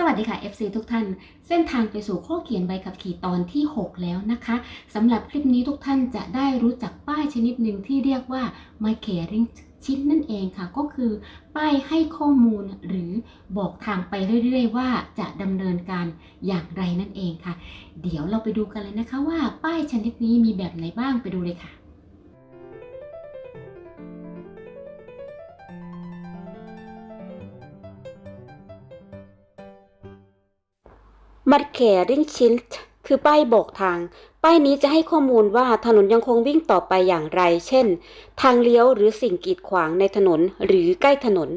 สวัสดีค่ะ FC ทุกท่าน เส้นทางไปสู่ข้อเขียนใบขับขี่ตอนที่ 6 แล้วนะคะสำหรับคลิปนี้ทุกท่านจะได้รู้จักป้ายชนิดหนึ่งที่เรียกว่า My Caring ชิ้นนั่นเองค่ะก็คือ ป้ายให้ข้อมูลหรือบอกทางไปเรื่อยๆ ว่าจะดำเนินการอย่างไรนั่นเองค่ะ เดี๋ยวเราไปดูกันเลยนะคะว่าป้ายชนิดนี้มีแบบไหนบ้างไปดูเลยค่ะ มัดแขริงชินคือป้ายบอกทาง ป้ายนี้จะให้ข้อมูลว่าถนนยังคงวิ่งต่อไปอย่างไร เช่น ทางเลี้ยวหรือสิ่งกีดขวางในถนนหรือใกล้ถนน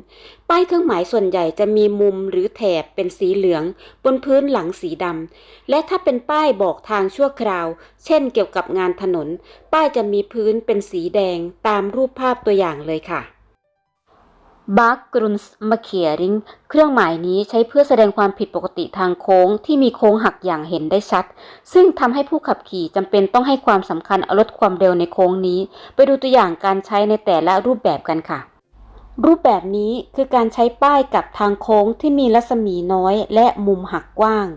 ป้ายเครื่องหมายส่วนใหญ่จะมีมุมหรือแถบเป็นสีเหลือง บนพื้นหลังสีดำ และถ้าเป็นป้ายบอกทางชั่วคราว เช่น เกี่ยวกับงานถนน ป้ายจะมีพื้นเป็นสีแดงตามรูปภาพตัวอย่างเลยค่ะ b a k g r u n d m a r k e r i n g เครื่องหมายนี้ใช้เพื่อแสดงความผิดปกติทางโค้งที่มีโค้งหักอย่างเห็นได้ชัด ซึ่งทำให้ผู้ขับขี่จำเป็นต้องให้ความสำคัญลดความเร็วในโค้งนี้ ไปดูตัวอย่างการใช้ในแต่ละรูปแบบกันค่ะ รูปแบบนี้คือการใช้ป้ายกับทางโค้งที่มีรัศมีน้อยและมุมหักกว้าง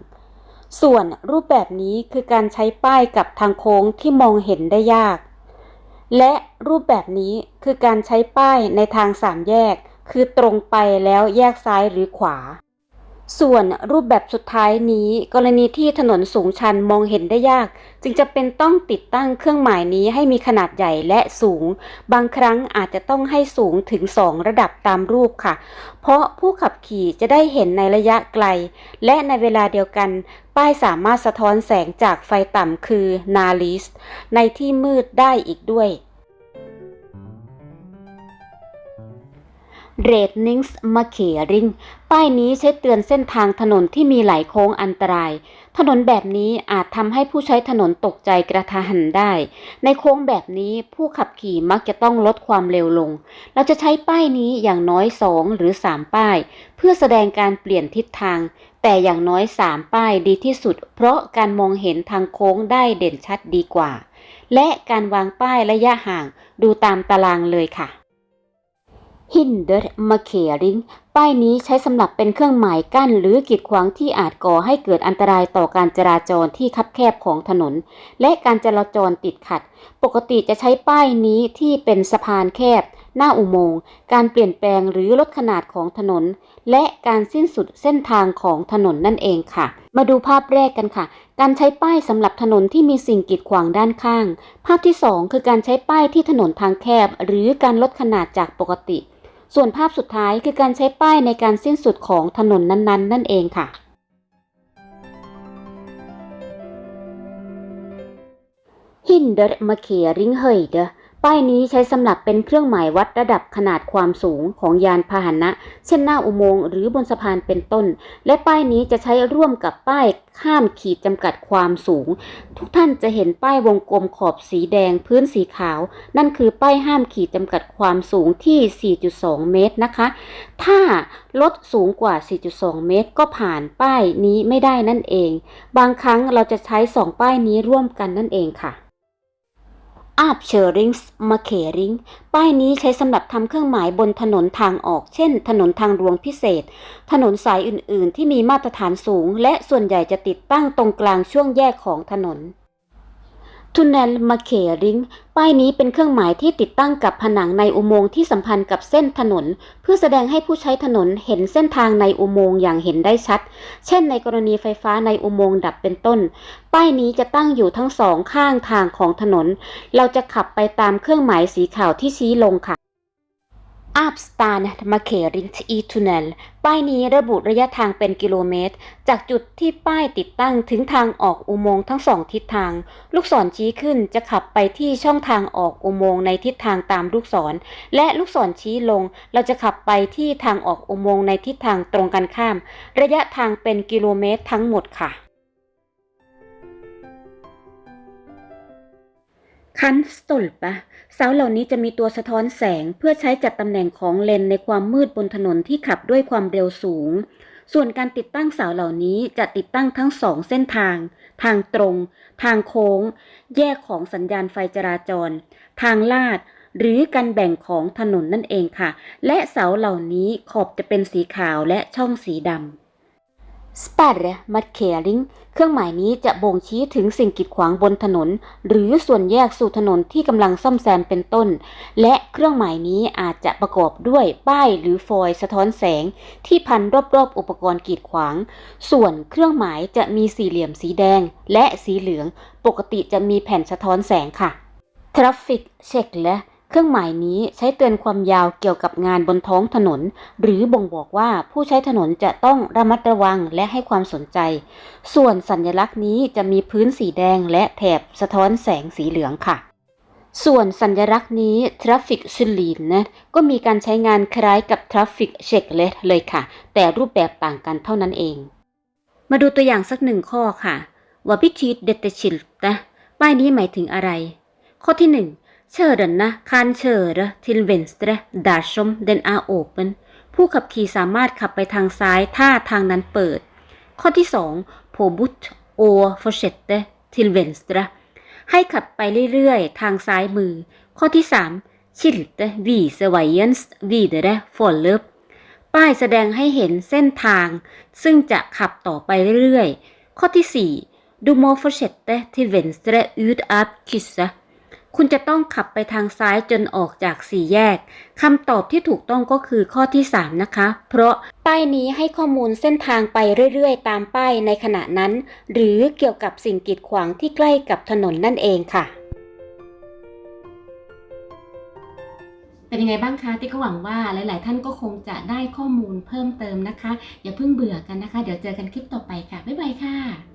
ส่วนรูปแบบนี้คือการใช้ป้ายกับทางโค้งที่มองเห็นได้ยาก และรูปแบบนี้คือการใช้ป้ายในทางสามแยก คือตรงไปแล้วแยกซ้ายหรือขวา ส่วนรูปแบบสุดท้ายนี้ กรณีที่ถนนสูงชันมองเห็นได้ยาก จึงจะเป็นต้องติดตั้งเครื่องหมายนี้ให้มีขนาดใหญ่และสูง บางครั้งอาจจะต้องให้สูงถึง 2 ระดับตามรูปค่ะ เพราะผู้ขับขี่จะได้เห็นในระยะไกล และในเวลาเดียวกัน ป้ายสามารถสะท้อนแสงจากไฟต่ำคือนาลิสในที่มืดได้อีกด้วย เรดนิงส์มาเขริงป้ายนี้ใช้เตือนเส้นทางถนนที่มีไหลโค้งอันตราย ถนนแบบนี้อาจทำให้ผู้ใช้ถนนตกใจกระทันหันได้ ในโค้งแบบนี้ผู้ขับขี่มักจะต้องลดความเร็วลง เราจะใช้ป้ายนี้อย่างน้อย2หรือ3ป้าย เพื่อแสดงการเปลี่ยนทิศทาง แต่อย่างน้อย3ป้ายดีที่สุด เพราะการมองเห็นทางโค้งได้เด่นชัดดีกว่า และการวางป้ายระยะห่างดูตามตารางเลยค่ะ Hinder Markering ป้ายนี้ใช้สำหรับเป็นเครื่องหมายกั้นหรือกีดขวางที่อาจก่อให้เกิดอันตรายต่อการจราจรที่คับแคบของถนน และการจราจรติดขัด ปกติจะใช้ป้ายนี้ที่เป็นสะพานแคบ หน้าอุโมงค์ การเปลี่ยนแปลงหรือลดขนาดของถนน และการสิ้นสุดเส้นทางของถนนนั่นเองค่ะ มาดูภาพแรกกันค่ะ การใช้ป้ายสำหรับถนนที่มีสิ่งกีดขวางด้านข้าง ภาพที่ 2 คือการใช้ป้ายที่ถนนทางแคบ หรือการลดขนาดจากปกติ ส่วนภาพสุดท้ายคือการใช้ป้ายในการสิ้นสุดของถนนนั้นๆนั่นเองค่ะ Hinder Markering Höjde ป้ายนี้ใช้สำหรับเป็นเครื่องหมายวัดระดับขนาดความสูงของยานพาหนะ เช่นหน้าอุโมงค์หรือบนสะพานเป็นต้น และป้ายนี้จะใช้ร่วมกับป้ายข้ามขีดจำกัดความสูง ทุกท่านจะเห็นป้ายวงกลมขอบสีแดงพื้นสีขาว นั่นคือป้ายห้ามขีดจำกัดความสูงที่ 4.2 เมตรนะคะ ถ้าลดสูงกว่า 4.2 เมตร ก็ผ่านป้ายนี้ไม่ได้นั่นเอง บางครั้งเราจะใช้2ป้ายนี้ร่วมกันนั่นเองค่ะ อาบเชอริงส์มาเขริงป้ายนี้ใช้สำหรับทำเครื่องหมายบนถนนทางออก เช่น ถนนทางหลวงพิเศษ ถนนสายอื่น ๆ ที่มีมาตรฐานสูง และส่วนใหญ่จะติดตั้งตรงกลางช่วงแยกของถนน Tunnel Markering ป้ายนี้เป็นเครื่องหมายที่ติดตั้งกับผนังในอุโมงค์ที่สัมพันธ์กับเส้นถนน เพื่อแสดงให้ผู้ใช้ถนนเห็นเส้นทางในอุโมงค์อย่างเห็นได้ชัด เช่นในกรณีไฟฟ้าในอุโมงค์ดับเป็นต้น ป้ายนี้จะตั้งอยู่ทั้งสองข้างทางของถนน เราจะขับไปตามเครื่องหมายสีขาวที่ชี้ลงค่ะ a p s t a n Markering i Tunnel ป้ายนี้ระบุระยะทางเป็นกิโลเมตร จากจุดที่ป้ายติดตั้งถึงทางออกอุโมงค์ทั้งสองทิศทาง ลูกศรชี้ขึ้นจะขับไปที่ช่องทางออกอุโมงค์ในทิศทางตามลูกศร และลูกศรชี้ลง เราจะขับไปที่ทางออกอุโมงค์ในทิศทางตรงกันข้าม ระยะทางเป็นกิโลเมตรทั้งหมดค่ะ คันสตลปะเสาเหล่านี้จะมีตัวสะท้อนแสงเพื่อใช้จัดตำแหน่งของเลนในความมืดบนถนนที่ขับด้วยความเร็วสูง ส่วนการติดตั้งเสาเหล่านี้จะติดตั้งทั้งสองเส้นทาง ทางตรง ทางโค้ง แยกของสัญญาณไฟจราจร ทางลาด หรือการแบ่งของถนนนั่นเองค่ะ และเสาเหล่านี้ขอบจะเป็นสีขาวและช่องสีดำ Spärre markering เครื่องหมายนี้จะบ่งชี้ถึงสิ่งกีดขวางบนถนน หรือส่วนแยกสู่ถนนที่กำลังซ่อมแซมเป็นต้น และเครื่องหมายนี้อาจจะประกอบด้วยป้ายหรือฟอยสะท้อนแสง ที่พันรอบๆ อุปกรณ์กีดขวาง ส่วนเครื่องหมายจะมีสี่เหลี่ยมสีแดง และสีเหลือง ปกติจะมีแผ่นสะท้อนแสงค่ะ Traffic Check และ เครื่องหมายนี้ใช้เตือนความยาวเกี่ยวกับงานบนท้องถนน หรือบ่งบอกว่าผู้ใช้ถนนจะต้องระมัดระวังและให้ความสนใจ ส่วนสัญลักษณ์นี้จะมีพื้นสีแดงและแถบสะท้อนแสงสีเหลืองค่ะ ส่วนสัญลักษณ์นี้ Traffic s i g n a นะก็มีการใช้งานคล้ายกับ Traffic Checklist เลยค่ะ แต่รูปแบบต่างกันเท่านั้นเอง มาดูตัวอย่างสักหนึ่งข้อค่ะว่าพิชิตเดตชิลนะป้ายนี้หมายถึงอะไร ข้อที่ 1 Kjørende kan kjøre til venstre dersom den er åpen ผู้ขับขี่สามารถขับไปทางซ้ายถ้าทางนั้นเปิด ข้อที่ 2 p å b u t å fortsette til venstre ให้ขับไปเรื่อยๆ ทางซ้ายมือ ข้อที่ 3 skilte vise veien videre forløp ป้ายแสดงให้เห็นเส้นทาง ซึ่งจะขับต่อไปเรื่อยๆ ข้อที่ 4 du må fortsette til venstre ut av krysset คุณจะต้องขับไปทางซ้ายจนออกจากสี่แยกคำตอบที่ถูกต้องก็คือข้อที่ 3 นะคะ เพราะป้ายนี้ให้ข้อมูลเส้นทางไปเรื่อยๆ ตามป้ายในขณะนั้น หรือเกี่ยวกับสิ่งกีดขวางที่ใกล้กับถนนนั่นเองค่ะเป็นยังไงบ้างคะที่ก็หวังว่าหลาย ๆ ท่านก็คงจะได้ข้อมูลเพิ่มเติมนะคะ อย่าเพิ่งเบื่อกันนะคะ เดี๋ยวเจอกันคลิปต่อไปค่ะ บ๊ายบายค่ะ